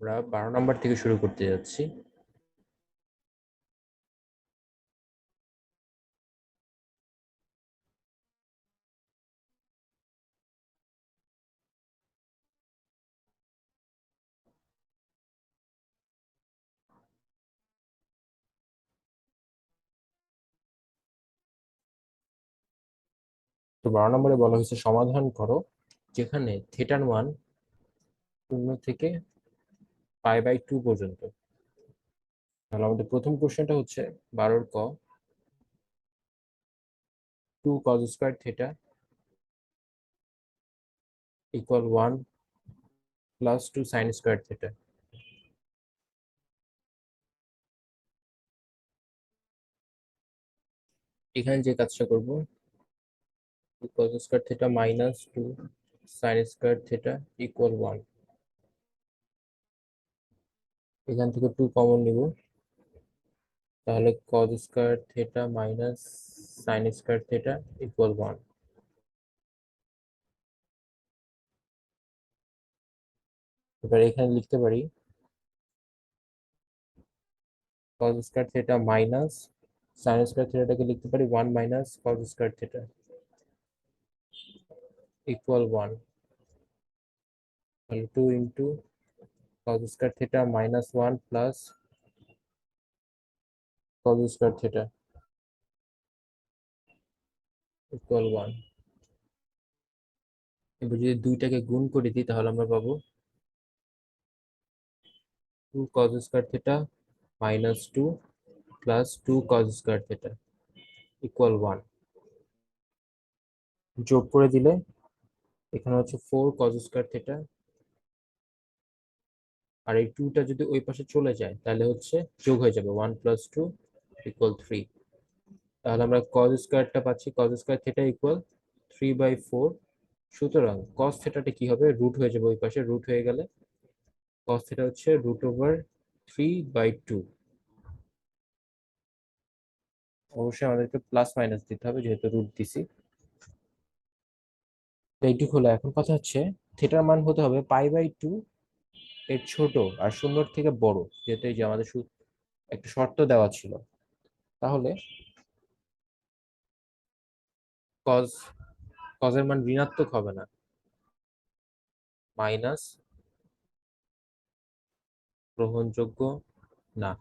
আমরা বারো নম্বর থেকে শুরু করতে যাচ্ছি। তো বারো নম্বরে বলা হয়েছে, সমাধান করো, যেখানে থিটার মান শূন্য থেকে পাই বাই টু পর্যন্ত। তাহলে আমাদের প্রথম কোশ্চেনটা হচ্ছে বারোর ক। Two cos square theta equal one plus two sine square theta এখানে যে কাজটা করব two cos square theta minus two sine square theta equal one এখান থেকে টু কমন নিব। তাহলে cos square theta minus sine square theta equal one এবার এখানে লিখতে পারি, cos square theta minus sin square থিটাটাকে লিখতে পারি 1 minus cos square theta equal 1 তাহলে 2 into cos square theta minus 1 plus cos square theta equal 1 এবার যদি দুইটাকে গুণ করে দিই, তাহলে আমরা পাবো 2 cos square theta minus 2 plus 2 cos square theta equal 1 যোগ করে দিলে এখানে হচ্ছে 4 cos স্কয়ার থিটা আর এই টুটা যদি ওই পাশে চলে যায়, তাহলে হচ্ছে যোগ হয়ে যাবে one plus two equal three তাহলে আমরা কজ স্কয়ারটা পাচ্ছি, cos square theta equal three by four সুতরাং cos থিটাটা কি হবে? রুট হয়ে যাবে ওই পাশে রুট হয়ে গেলে cos থিটা হচ্ছে root over three by two অবশ্যই আমাদেরকে প্লাস মাইনাস দিতে হবে, যেহেতু রুট দিছি। এইটুকু হলো। এখন কথা হচ্ছে থিটার মান হতে হবে পাই বাই টু এর ছোট আর সুন্দর থেকে বড় যেহেতু এই যে আমাদের একটা শর্ত দেওয়া ছিল। তাহলে কজ কজের মান ঋণাত্মক হবে না। মাইনাস গ্রহণযোগ্য না।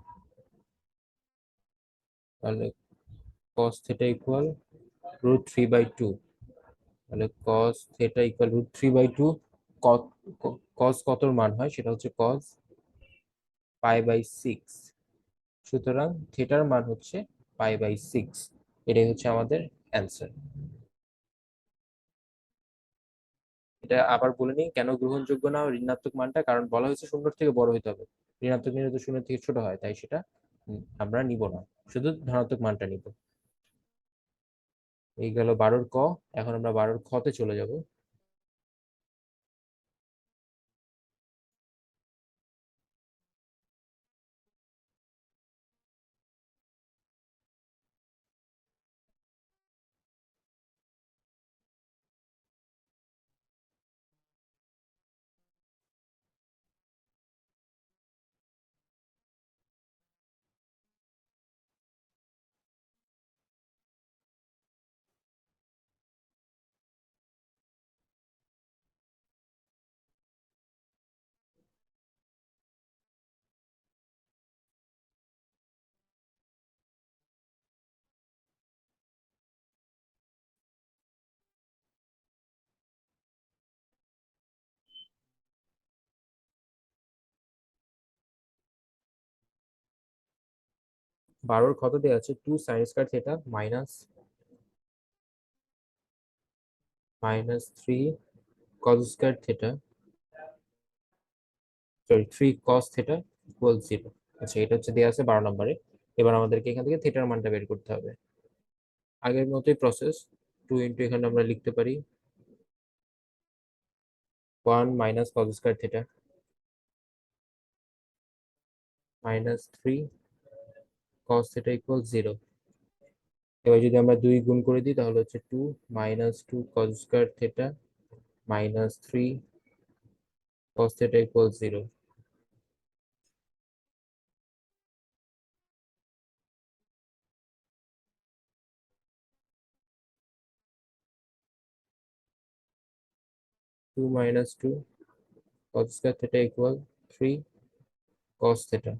তাহলে cos theta equal root three by two তাহলে cos theta equal root three by two cos কতর মান হয়? সেটা হচ্ছে কজ পাই বাই সিক্স সুতরাং থিটার মান হচ্ছে পাই বাই সিক্স এটাই হচ্ছে আমাদের অ্যান্সার এটা আবার বলে নিই, কেন গ্রহণযোগ্য না ঋণাত্মক মানটা? কারণ বলা হয়েছে শূন্য থেকে বড় হতে হবে। ঋণাত্মক নিলে তো শূন্য থেকে ছোট হয়, তাই সেটা আমরা নিব না। শুধু ধনাত্মক মানটা নিব। এই গেল বারোর ক, এখন আমরা বারোর খতে চলে যাব। বারোর কত দেওয়া আছে two sine square theta minus minus three cos square theta sorry three cos theta equal zero আচ্ছা এটা হচ্ছে দেওয়া আছে বারো নম্বরে। এবার আমাদেরকে এখান থেকে থিটার মানটা বের করতে হবে। আগের মতোই প্রসেস টু ইন্টু এখানে আমরা লিখতে পারি one minus cos square theta minus three cos theta equals 0 এবার যদি আমরা 2 গুণ করে দিই তাহলে হচ্ছে 2 minus 2 cos square theta minus 3 cos theta equals 0 2 minus 2 cos square theta equal 3 cos theta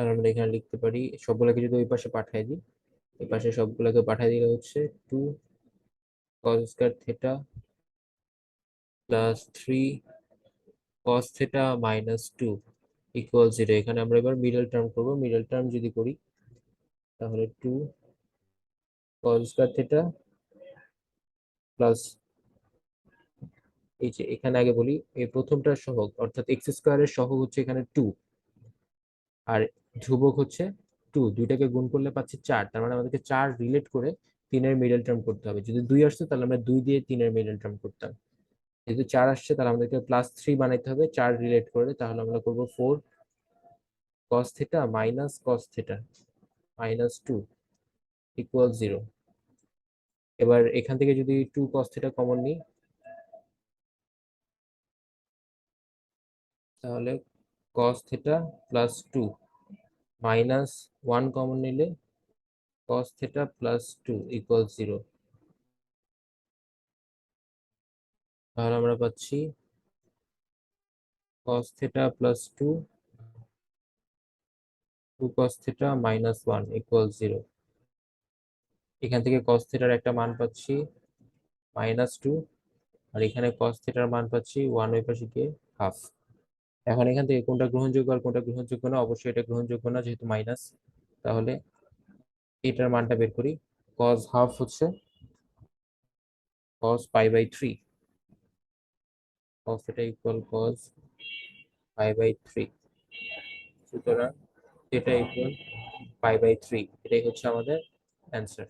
তাহলে আমরা এখানে লিখতে পারি, সবগুলোকে যদি ওই পাশে পাঠিয়ে দিই, এই পাশে সবগুলোকে পাঠিয়ে দিলে হচ্ছে two cos square theta plus three cos theta minus two equal zero এখানে আমরা এবার মিডল টার্ম করব। মিডল টার্ম যদি করি, তাহলে two cos square theta plus এই যে এখানে আগে বলি, এই প্রথমটার সহগ, অর্থাৎ এক্স স্কোয়ারের সহগ হচ্ছে এখানে টু আর ধ্রুবক হচ্ছে টু দুইটাকে গুণ করলে পাচ্ছি চার, তার মানে আমাদেরকে চার রিলেট করে তিনের মিডল টার্ম করতে হবে। যদি দুই আসছে তাহলে আমরা দুই দিয়ে তিনের মিডল টার্ম করতাম। যেহেতু চার আসছে, তাহলে আমাদেরকে প্লাস থ্রি বানাইতে হবে, চার রিলেট করে, তাহলে আমরা করব four cos theta minus cos theta minus two equal zero এবার এখান থেকে যদি টু কস থিটা কমন নিই, তাহলে cos theta plus two minus one common নিলে cos theta plus two equal zero তাহলে আমরা পাচ্ছি cos theta plus two two cos theta minus one equal zero এখান থেকে cos থিটার একটা মান পাচ্ছি মাইনাস টু আর এখানে cos থিটার মান পাচ্ছি ওয়ান ওই পাশে গিয়ে হাফ এখন এখান থেকে কোনটা গ্রহণযোগ্য আর কোনটা গ্রহণযোগ্য না, অবশ্যই এটা গ্রহণযোগ্য না, যেহেতু মাইনাস তাহলে এটার মানটা বের করি। cos হাফ হচ্ছে cos pi by three cos এটা equal cos pi by three সুতরাং এটা ইকুয়াল পাই বাই থ্রি এটাই হচ্ছে আমাদের অ্যান্সার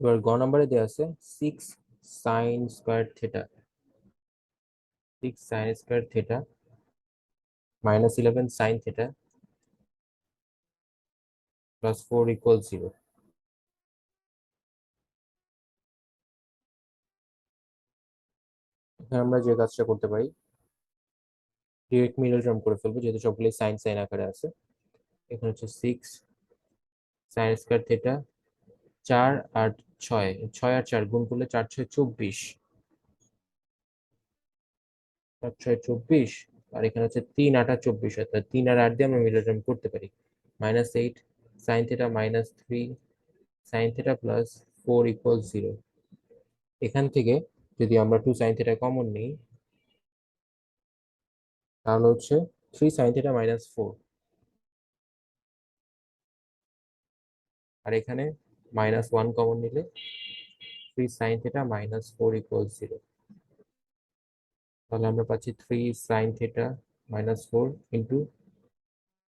এবার গ নাম্বারে দেওয়া আছে six sine square theta six sine square theta minus eleven sine theta plus four equal zero এখানে আমরা যে কাজটা করতে পারি ডিরেক্ট মিডল টার্ম করে ফেলব, যেহেতু সবগুলোই সাইন সাইন আকারে আছে। এখানে হচ্ছে সিক্স সাইন স্কোয়ার থিটা চার আর ছয় ছয় আর চার গুণ করলে চার ছয় চব্বিশ। চার ছয় চব্বিশ, আর এখানে হচ্ছে তিন আটা চব্বিশ, অর্থাৎ তিন আর আট দিয়ে আমরা মিডল টার্ম করতে পারি। Minus eight sine theta minus three sine theta plus four equal zero. এখান থেকে যদি আমরা টু সাইন থিটা কমন নিই, তাহলে হচ্ছে three sine theta minus four. আর এখানে মাইনাস ওয়ান কমন নিলে three sine theta minus four equal zero তাহলে আমরা পাচ্ছি three sine theta minus four into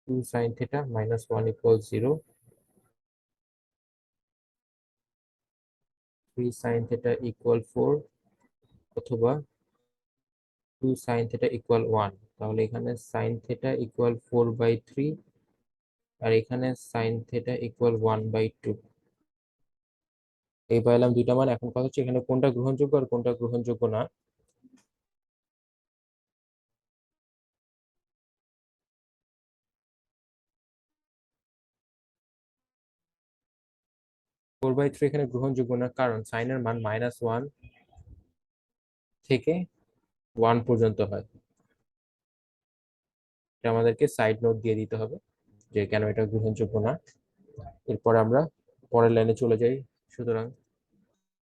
two sine theta minus one equal zero three sine theta equal four অথবা two sine theta equal one তাহলে এখানে sine theta equal four by three আর এখানে sine theta equal one by two এই পাইলাম দুইটা মান। এখন কথা হচ্ছে এখানে কোনটা গ্রহণযোগ্য আর কোনটা গ্রহণযোগ্য না। ফোর বাই থ্রি এখানে গ্রহণযোগ্য না, কারণ সাইনের মান মাইনাস ওয়ান থেকে ওয়ান পর্যন্ত হয়। এটা আমাদেরকে সাইড নোট দিয়ে দিতে হবে যে কেন এটা গ্রহণযোগ্য না। এরপর আমরা পরের লাইনে চলে যাই। সুতরাং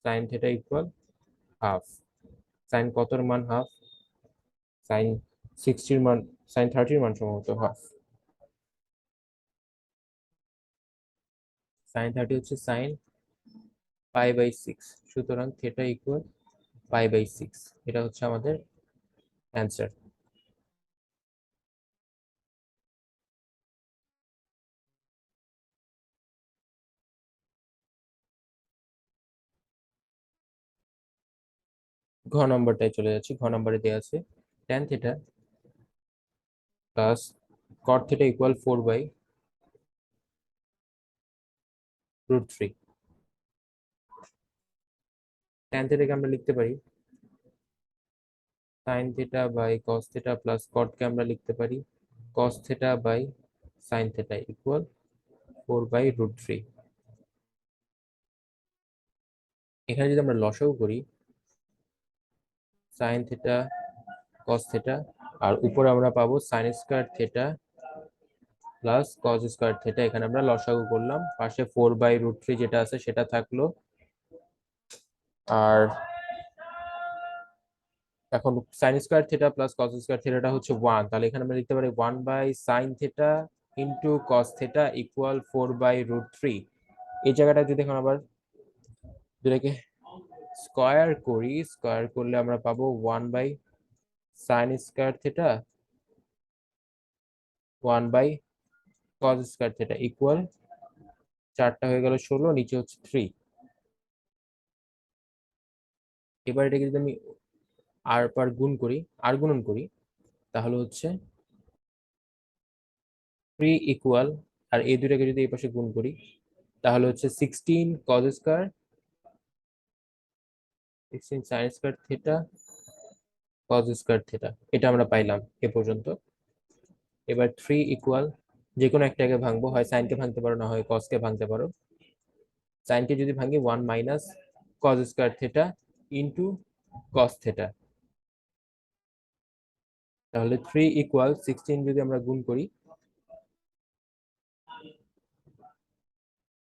sine theta equal half sine কতর মান হাফ সাইন সিক্সটির মান সাইন থার্টির মান সম্ভবত হাফ সাইন থার্টি হচ্ছে সাইন পাই বাই সিক্স সুতরাং theta equal pi by six এটা হচ্ছে আমাদের অ্যান্সার ঘ নম্বরটায় চলে যাচ্ছি, ঘ নম্বরে দেওয়া আছে tan theta plus cot theta equal four by root three tan থিটাকে আমরা লিখতে পারি sine theta by cos theta plus কটকে আমরা লিখতে পারি cos theta by sine theta equal four by root three এখানে যদি আমরা লসাগু করি সাইন থিটা কস থিটা আর উপরে আমরা পাবো sine square theta plus cos square theta এখানে আমরা লসাগু করলাম। পাশে ফোর বাই রুট থ্রি যেটা আছে সেটা থাকল। আর এখন sine square theta plus cos square থিটাটা হচ্ছে ওয়ান তাহলে এখানে আমরা লিখতে পারি one by sine theta into cos theta equal four by root three এই জায়গাটা যদি এখন আবার দুটাকে স্কোয়ার করি, স্কোয়ার করলে আমরা পাবো one by sine square theta, one by cos square theta equal চারটা হয়ে গেল ষোলো, নিচে হচ্ছে থ্রি। এবার এটাকে যদি আমি আর পার গুণ করি আর গুণন করি, তাহলে হচ্ছে থ্রি ইকুয়াল, আর এই দুটাকে যদি এই পাশে গুণ করি, তাহলে হচ্ছে sixteen cos square sixteen sine square theta cos square theta এটা আমরা পাইলাম এ পর্যন্ত। এবার থ্রি ইকুয়াল যে কোনো একটাকে ভাঙবো, হয় সাইনকে ভাঙতে পারো, না হয় কসকে ভাঙতে পারো। সাইনকে যদি ভাঙি one minus cos square theta into cos theta তাহলে থ্রি ইকুয়াল সিক্সটিন যদি আমরা গুণ করি,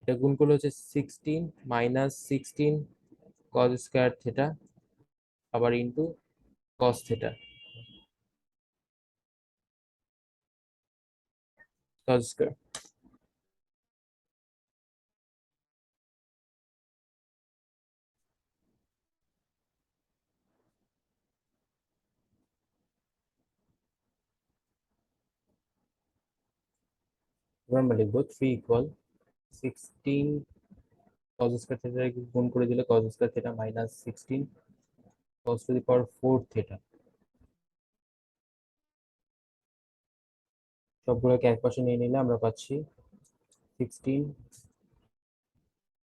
এটা গুণ করলে হচ্ছে sixteen minus sixteen cos square theta আবার into cos theta cos square এবার আমরা লিখব three equal sixteen cos square theta গুণ করে দিলে cos square theta minus sixteen cos to the power four theta সবগুলোকে এক পাশে নিয়ে নিলে আমরা পাচ্ছি sixteen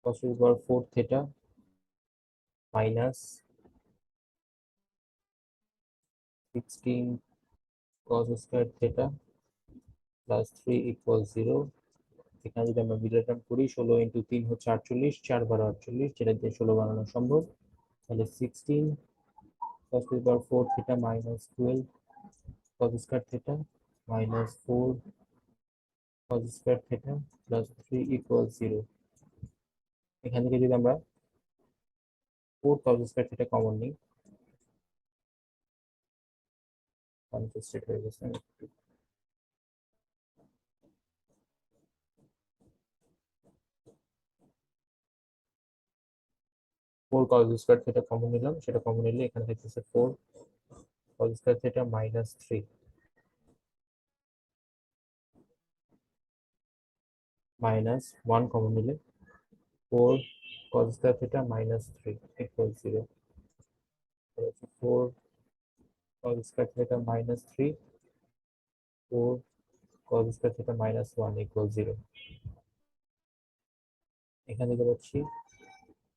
cos to the power four theta minus sixteen cos square theta plus three equal zero এখানে যদি আমরা মিডল টার্ম করি, ষোলো ইন্টু তিন হচ্ছে আটচল্লিশ, চার বারো আটচল্লিশ, যেটা দিয়ে ষোলো বানানো সম্ভব, তাহলে sixteen to the power four theta minus twelve cos square theta minus four cos square theta plus three equal zero এখান থেকে যদি আমরা four cos square theta common নিই কনফিউজড হয়ে গেছে। Four cos square theta common নিলাম, সেটা common নিলে এখানে থাকতেছে four cos square theta minus three minus one common নিলে four cos square theta minus three equal zero four cos square theta minus three four cos square theta minus one equal zero এখানে থেকে পাচ্ছি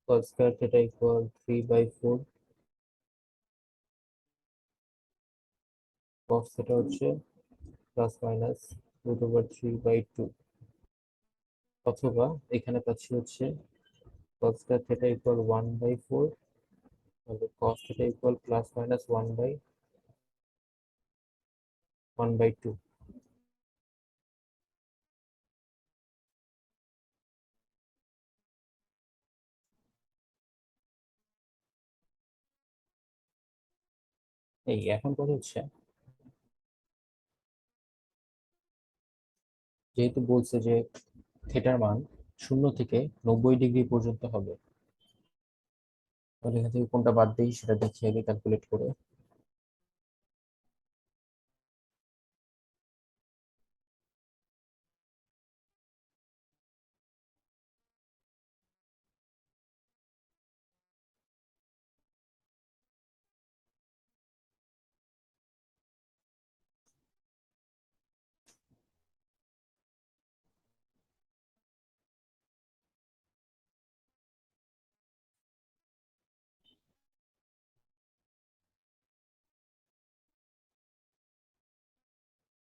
cos square theta equal 3 by 4 cos theta হচ্ছে plus minus root over three by two অথবা এখানে পাচ্ছি হচ্ছে cos square theta equal 1 by 4 তাহলে cos theta equal plus minus 1 by 1 by 2 এই এখন কথা হচ্ছে? যেহেতু বলছে যে থেটার মান শূন্য থেকে নব্বই ডিগ্রি পর্যন্ত হবে। তাহলে এখান থেকে কোনটা বাদ দিই সেটা দেখি আগে ক্যালকুলেট করে।